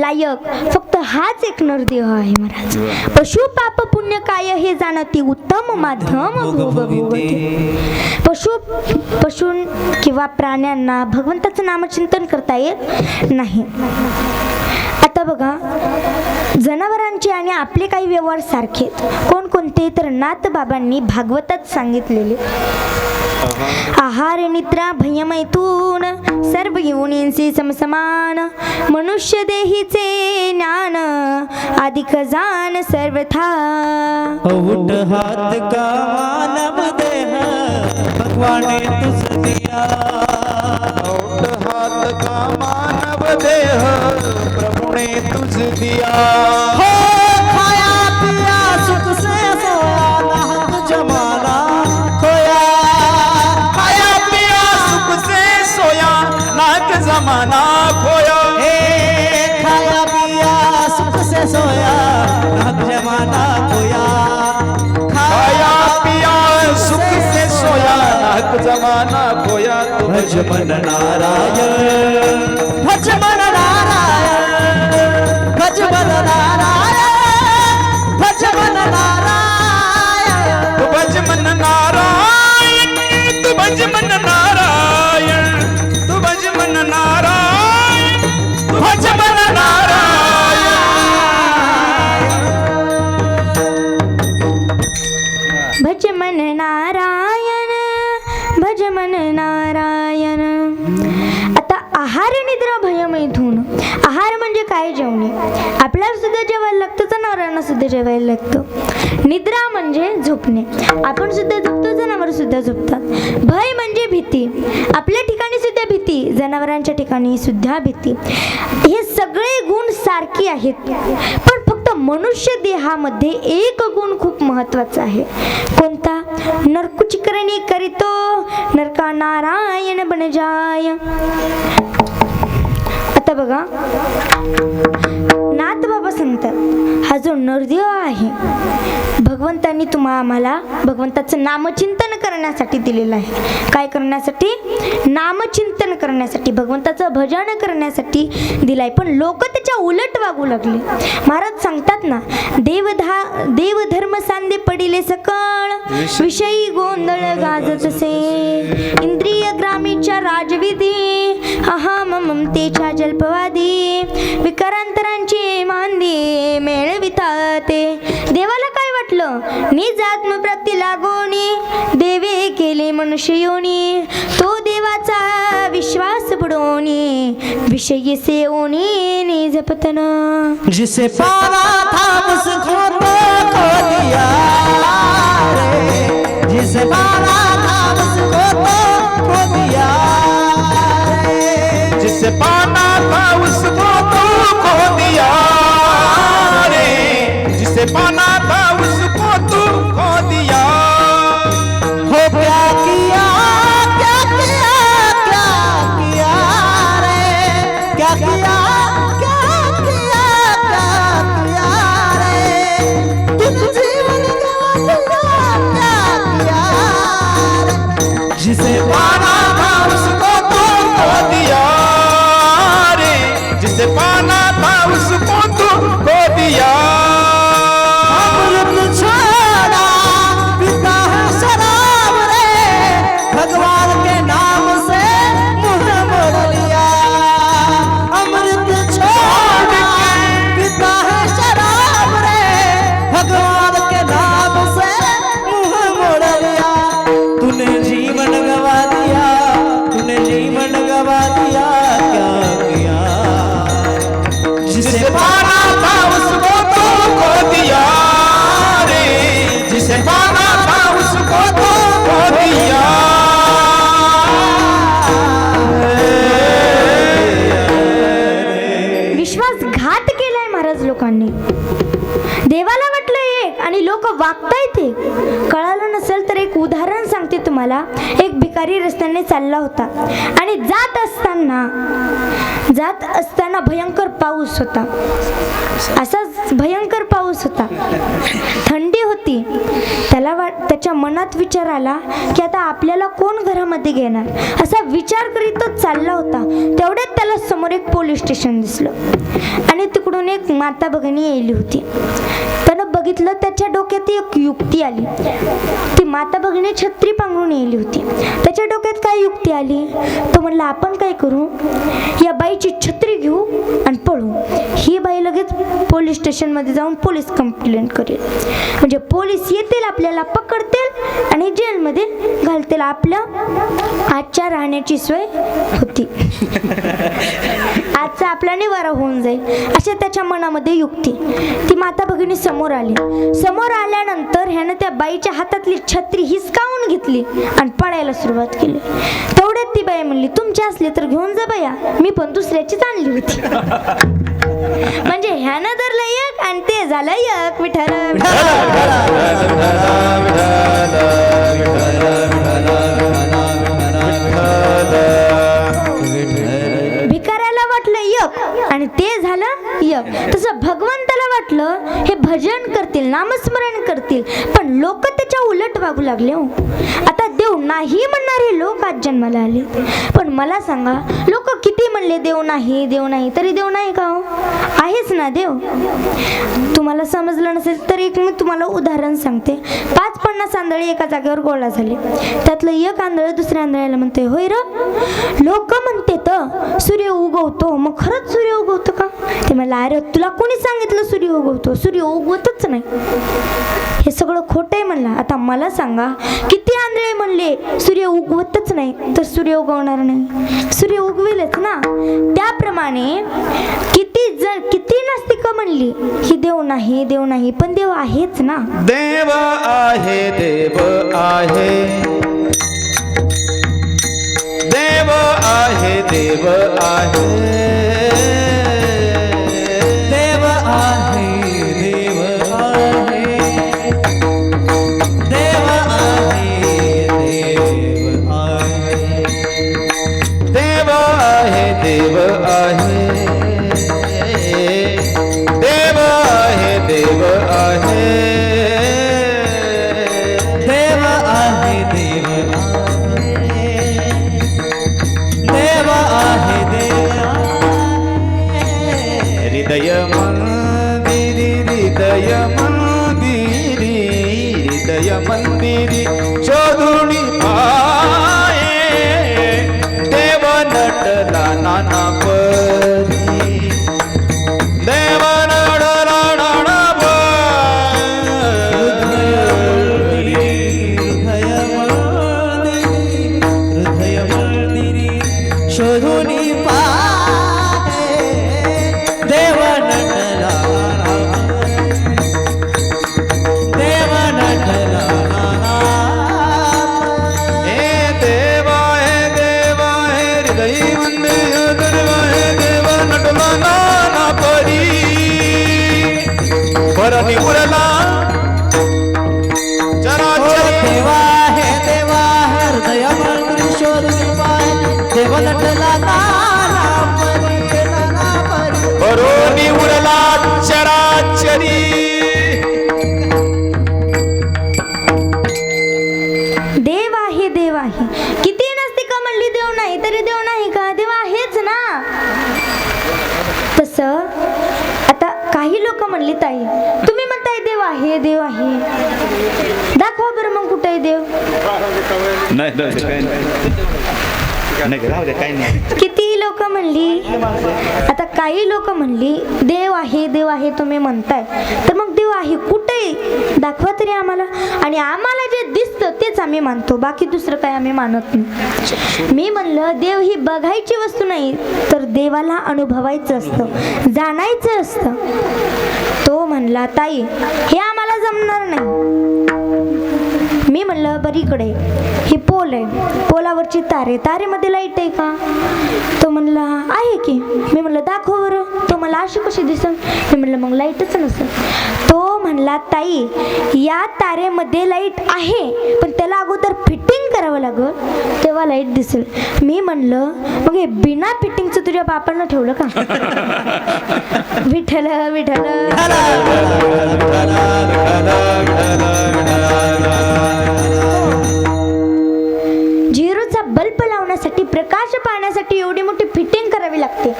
लायक. फक्त हाच एक नरदेह आहे महाराज. पशु पाप पुण्य काय हे जाणती उत्तम माध्यम पशु पशु किंवा प्राण्यांना भगवंताचं नामचिंतन करता येत नाही. आता बघा जनावरांचे आणि आपले काही व्यवहार सारखेत कोणकोणते? तर नाथ बाबांनी भागवतात सांगितलेले. आहार निद्रा भयमैथून सर्व योनींचे समसमान मनुष्य देहीचे ज्ञान अधिक जाण सर्वथा. उठ हाथ का मानव देह भगवान तुझ दिया. उठ हात का मानव देह प्रभु ने तुझ दिया। हो खाया पिया सुख से सोया नाहक जमाना। खोया। खाया पिया सुख से सोया नाक जमाना खोया। हे खाया पिया सुख से सोया नाहक जमाना खोया। खाया पिया सुख से सोया नाक जमाना खोया। तो भज मन नारायण। भज मन नारायण भज मन नारायण भज मन नारायण तू भज मन नारायण तू भज मन नारायण झोपणे. आपण सुद्धा झोपतो जनावर सुद्धा झोपतात. भय म्हणजे भीती. आपल्या ठिकाणी सुद्धा भीती जनावरांच्या ठिकाणी सुद्धा भीती. हे सगळे गुण सारखे आहेत. पण फक्त मनुष्य देहामध्ये एक गुण खूप महत्त्वाचा आहे. कोणता? नरकुचिकरणी करीतो नरका नारायण बन जाय. आता बघा. नाथ बाबा सांगतात हा जो नरदेव आहे भगवंतांनी तुम्हा आम्हाला भगवंताचं नामचिंतन करण्यासाठी दिलेलं आहे. काय करण्यासाठी? नामचिंतन करण्यासाठी भगवंताचं भजन करण्यासाठी दिलाय. पण लोक त्याच्या उलट वागू लागले. महाराज सांगतात ना देवधा देवधर्म सांदे पडिले सकळ विषयी गोंधळ गाजत असे. इंद्रिय ग्रामीच्या राजविधी अहा ममतेच्या जल्पवा संधी मांदी मेळविताते. देवाला काय वाटलं? निज आत्मप्राप्ती लागोनी देवे केले मनुष्य योनी. तो देवाचा विश्वास बुडोनी विषयी सेवणी निज पतन जिसे पाना था उसको तो खो दिया रे. जिसे पाना था उसको तो खो दिया रे. जिसे पाना था उसको तो खो दिया रे जिसे पाना था उसको तू खो दिया हो क्या किया क्या किया क्या किया रे क्या किया क्या किया क्या किया रे तुम जीवन गवा दिया क्या किया रे जिसे पाना था उसको तू खो दिया रे जिसे पाना বাড়িয়া चालला होता. आणि जात असताना जात असताना भयंकर पाऊस होता. असाच भयंकर पाऊस होता. थंडी होती. त्याच्या मनात विचार आला की आता आपल्याला कोण घरामध्ये घेणार? असा विचार करीतच चालला होता. तेवढ्यात त्याला समोर एक पोलीस स्टेशन दिसलं. आणि तिकडून एक माता भगिनी येली होती. त्यानं बघितलं त्याच्या डोक्यात एक युक्ती आली. ती माता भगिनी छत्री पांघरून येली होती. त्याच्या डोक्यात काय युक्ती आली? तो म्हणला आपण काय करू? या बाईची छत्री घेऊ आणि पळू. ही बाई लगेच पोलीस स्टेशनमध्ये जाऊन पोलीस कंप्लेंट करेल. म्हणजे पोलीस येतील आपल्याला पकड पकडतील आणि जेलमध्ये घालतील आपलं आजच्या राहण्याची सोय होती. आजचा आपला निवारा होऊन जाईल अशा त्याच्या मनामध्ये युक्ती. ती माता भगिनी समोर आली. समोर आल्यानंतर ह्यानं त्या बाईच्या हातातली छत्री हिसकावून घेतली आणि पळायला सुरुवात केली. तेवढ्यात ती बाई म्हणली तुमची असली तर घेऊन जा बाया मी पण दुसऱ्याचीच आणली होती. म्हणजे ह्यानं धरलं एक आणि ते झालं एक. विठ्ठल भिकाऱ्याला वाटलं यक आणि ते झालं यक तसं भगवंताला वाटलं हे भजन करतील नामस्मरण करतील पण लोक त्याच्या उलट वागू लागले हो. आता देव नाही म्हणणारे लोक आज जन्माला आले. पण मला सांगा लोक किती म्हणले देव नाही देव नाही तरी देव नाही का हो? आहेच ना देव. तुम्हाला समजलं नसेल तर एक मी तुम्हाला उदाहरण सांगते. पाच पन्नास आंधळे एका जागेवर गोळा झाले. त्यातलं एक आंधळ दुसऱ्या आंधळ्याला म्हणते होय र लोक म्हणते तर सूर्य उगवतो. मग खरंच सूर्य उगवतो का? ते मला अरे तुला कोणी सांगितलं सूर्य उगवतो? सूर्य उगवतच नाही. हे सगळं खोटं आहे म्हणला आता मला सांगा किती आंधळे म्हणले सूर्य उगवतच नाही तर सूर्य उगवणार नाही. सूर्य उगवेलच ना. त्याप्रमाणे किती जण किती नास्तिक म्हणली की देव नाही देव नाही पण देव आहेच ना. देव आहे देव आहे. देव आहे देव आहे. শরণী नाही नाही राहू दे काही नाही. किती लोक म्हणली? आता काही लोक म्हणली देव आहे देव आहे तुम्ही म्हणताय. तर मग देव आहे कुठे? दाखवा तरी आम्हाला. आणि आम्हाला जे दिसतं तेच आम्ही मानतो. बाकी दुसरं काय आम्ही मानत नाही. मी म्हणलं देव ही बघायची वस्तू नाही तर देवाला अनुभवायचं असतं जाणायचं असतं. तो म्हणला ताई हे आम्हाला जमणार नाही. म्हणलं बरं इकडे ही पोल आहे. पोलावरची तारे. तारेमध्ये लाइट आहे का? तो म्हणला आहे की. मी म्हणलं दाखव बरं. तो मला अशी कशी दिसन मी म्हणलं मग लाईटच नसेल. तो म्हणला ताई या तारेमध्ये लाइट आहे पण त्याला अगोदर फिटिंग करावं लागल तेव्हा लाइट दिसेल. मी म्हणलं मग हे बिना फिटिंगचं तुझ्या बापानं ठेवलं का? विठ्ठल विठ्ठल प्रकाश पाहण्यासाठी एवढी मोठी फिटिंग करावी लागते.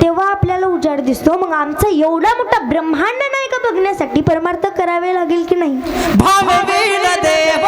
तेव्हा आपल्याला उजाड दिसतो. मग आमचा एवढा मोठा ब्रह्मांड नाही का बघण्यासाठी परमार्थ करावे लागेल की नाही? देव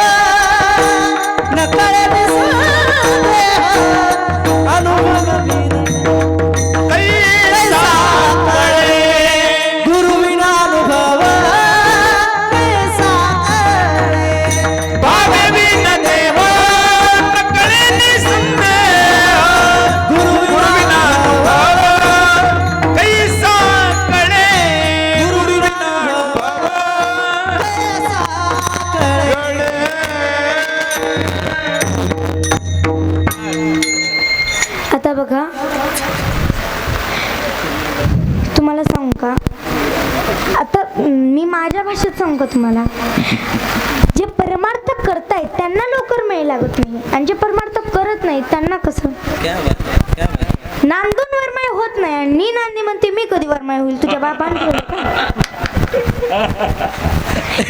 सांगू का तुम्हाला? जे परमार्थ करतायत त्यांना लवकर मेळ लागत नाही. आणि जे परमार्थ करत नाहीत त्यांना कसं? नांदून वरमाय होत नाही आणि मी नांदी म्हणते मी कधी वरमाय होईल? तुझ्या का?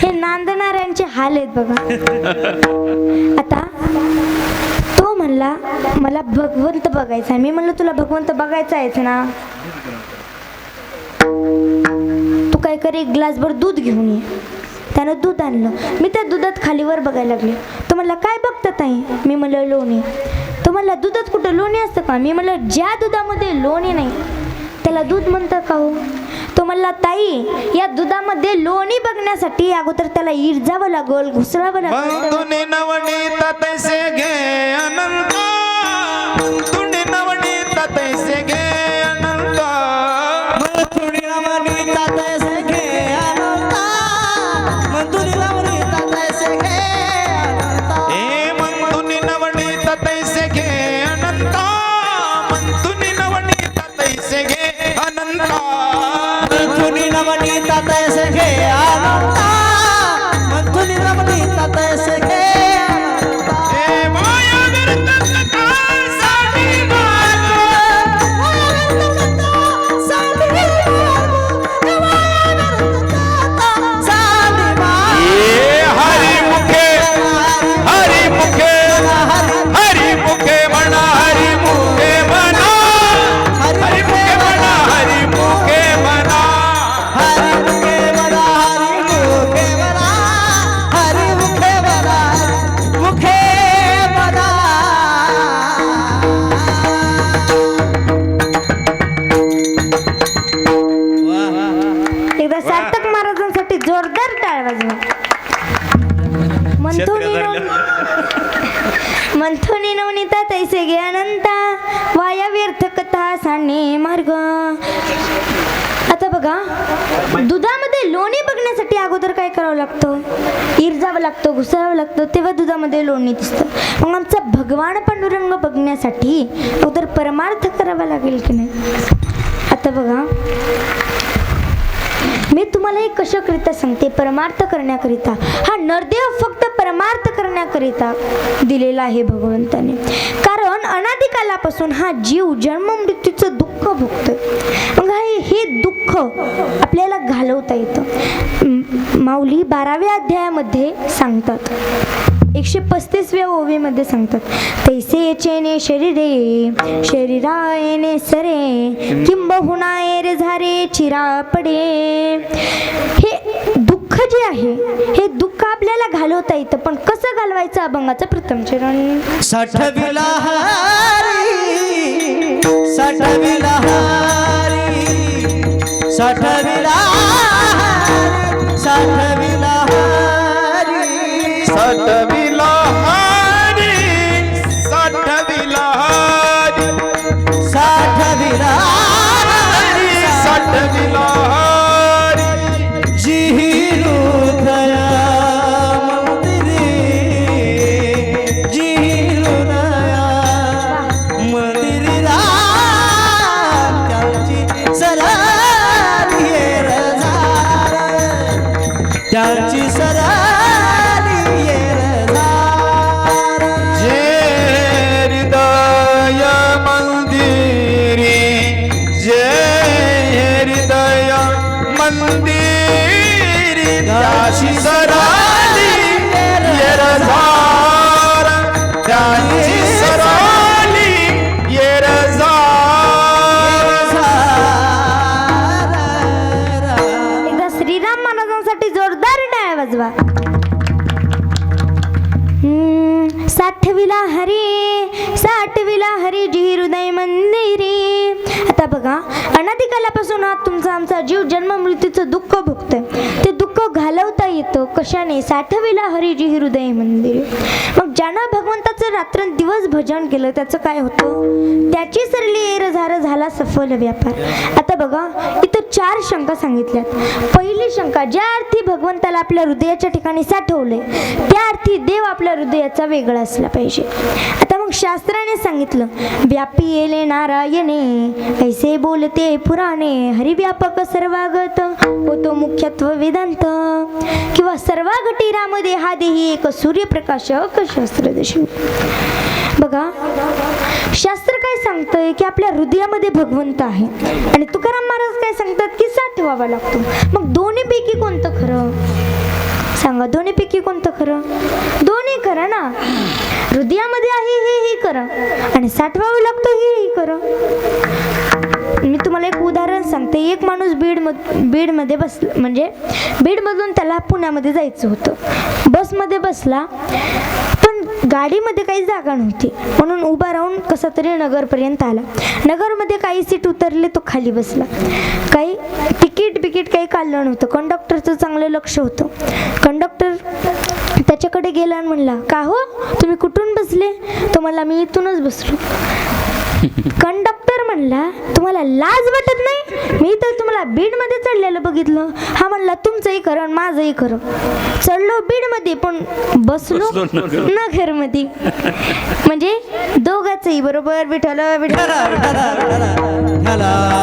हे नांदणाऱ्यांचे हाल आहेत बघा. आता तो म्हणला मला भगवंत बघायचा आहे. मी म्हणलं तुला भगवंत बघायचा आहेच ना? तू काय कर एक ग्लासभर दूध घेऊन ये. त्यानं दूध आणलं. मी त्या दुधात खालीवर बघायला लागले. तो म्हणला काय बघता ताई? मी म्हणलं लोणी. तो म्हणला दुधात कुठं लोणी असतं का? मी म्हणलं ज्या दुधामध्ये लोणी नाही त्याला दूध म्हणतं का हो? तो म्हणला ताई या दुधामध्ये लोणी बघण्यासाठी अगोदर त्याला इर्जावं लागल घुसळावं लागल. घे अनंत वाजवा. मंथुनी नव- मंथुनी नवनीता तैसे गे अनंता वाया व्यर्थ कथा सांगणे मार्ग. आता बघा दुधामध्ये लोणी बघण्यासाठी अगोदर काय करावं लागतं? इरजावं लागतं घुसावं लागतं तेव्हा दुधामध्ये लोणी दिसतं. मग आमचा भगवान पांडुरंग बघण्यासाठी अगोदर परमार्थ करावा लागेल की नाही? आता बघा तुम्हालाही कशाकरिता सांगते? परमार्थ करण्याकरिता. हा नरदेव फक्त परमार्थ करण्याकरिता दिलेला आहे भगवंताने. कारण अनादिकालापासून हा जीव जन्म मृत्यूचं दुःख भोगतोय. मग हे दुःख आपल्याला घालवता येतं. माऊली बाराव्या अध्यायामध्ये सांगतात. एकशे पस्तीसव्या ओवीमध्ये सांगतात तैसे चेने शरीरे शरीरा येणे सरे किंबहुना रे झारे चिरा पडे हे दुःख जे आहे हे दुःख आपल्याला घालवता येतं पण कसं घालवायचं अभंगाचं प्रथम चरण? साठविला साठविला साठविला हारी अनादिकालापासून हा तुमचा आमचा जीव जन्म मृत्यूचं दुःख भोगतोय. ते दुःख घालवता येतं कशाने? साठविला हरिजी हृदय मंदिर. मग ज्यांना भगवंत रात्र दिवस भजन केलं त्याचं काय होतं? त्याची सरली एर झार झाला सफल व्यापार. आता बघा इथं चार शंका सांगितल्यात. पहिली शंका ज्या अर्थी भगवंताला आपल्या हृदयाच्या ठिकाणी साठवले त्या अर्थी देव आपल्या हृदयाचा वेगळा असला पाहिजे. आता मग शास्त्राने सांगितलं व्यापी येले नारायणे ऐसे बोलते पुराणे हरिव्यापक सर्वागत होतो मुख्यत्व वेदांत. किंवा सर्वागटी रामदे हा देही एक सूर्यप्रकाशक शास्त्र बघा शास्त्र काय सांगतंय की आपल्या हृदयामध्ये भगवंत आहे. आणि तुकाराम महाराज काय सांगतात की साठवावा लागतो. मग दोन्हीपैकी कोणतं खरं? सांगा दोन्हीपैकी कोणतं खरं? दोन्ही खरं ना. हृदयामध्ये आहे हे ही खरं आणि साठवावं लागतं हे ही खरं मी तुम्हाला एक उदाहरण सांगते. एक माणूस बीड बीडमध्ये बस म्हणजे बीडमधून त्याला पुण्यामध्ये जायचं होतं. बसमध्ये बसला पण गाडीमध्ये काही जागा नव्हती. म्हणून उभा राहून कसा तरी नगरपर्यंत आला. नगरमध्ये काही सीट उतरले तो खाली बसला. काही तिकीट बिकीट काही काढलं नव्हतं. कंडक्टरचं चांगलं लक्ष होतं. कंडक्टर त्याच्याकडे गेला आणि म्हणला का हो? तुम्ही कुठून बसले? तो मला मी इथूनच बसलो. कंडक्टर म्हणला तुम्हाला लाज वाटत नाही? मी तर तुम्हाला बीडमध्ये चढलेलं बघितलं. हा म्हणला तुमचंही खरं आणि माझंही खरं. चढलो बीडमध्ये पण बसलो बसलो नगर. नगरमध्ये. म्हणजे दोघांचंही बरोबर? विठल विठल विठ्ठला विठ्ठला विठ्ठला.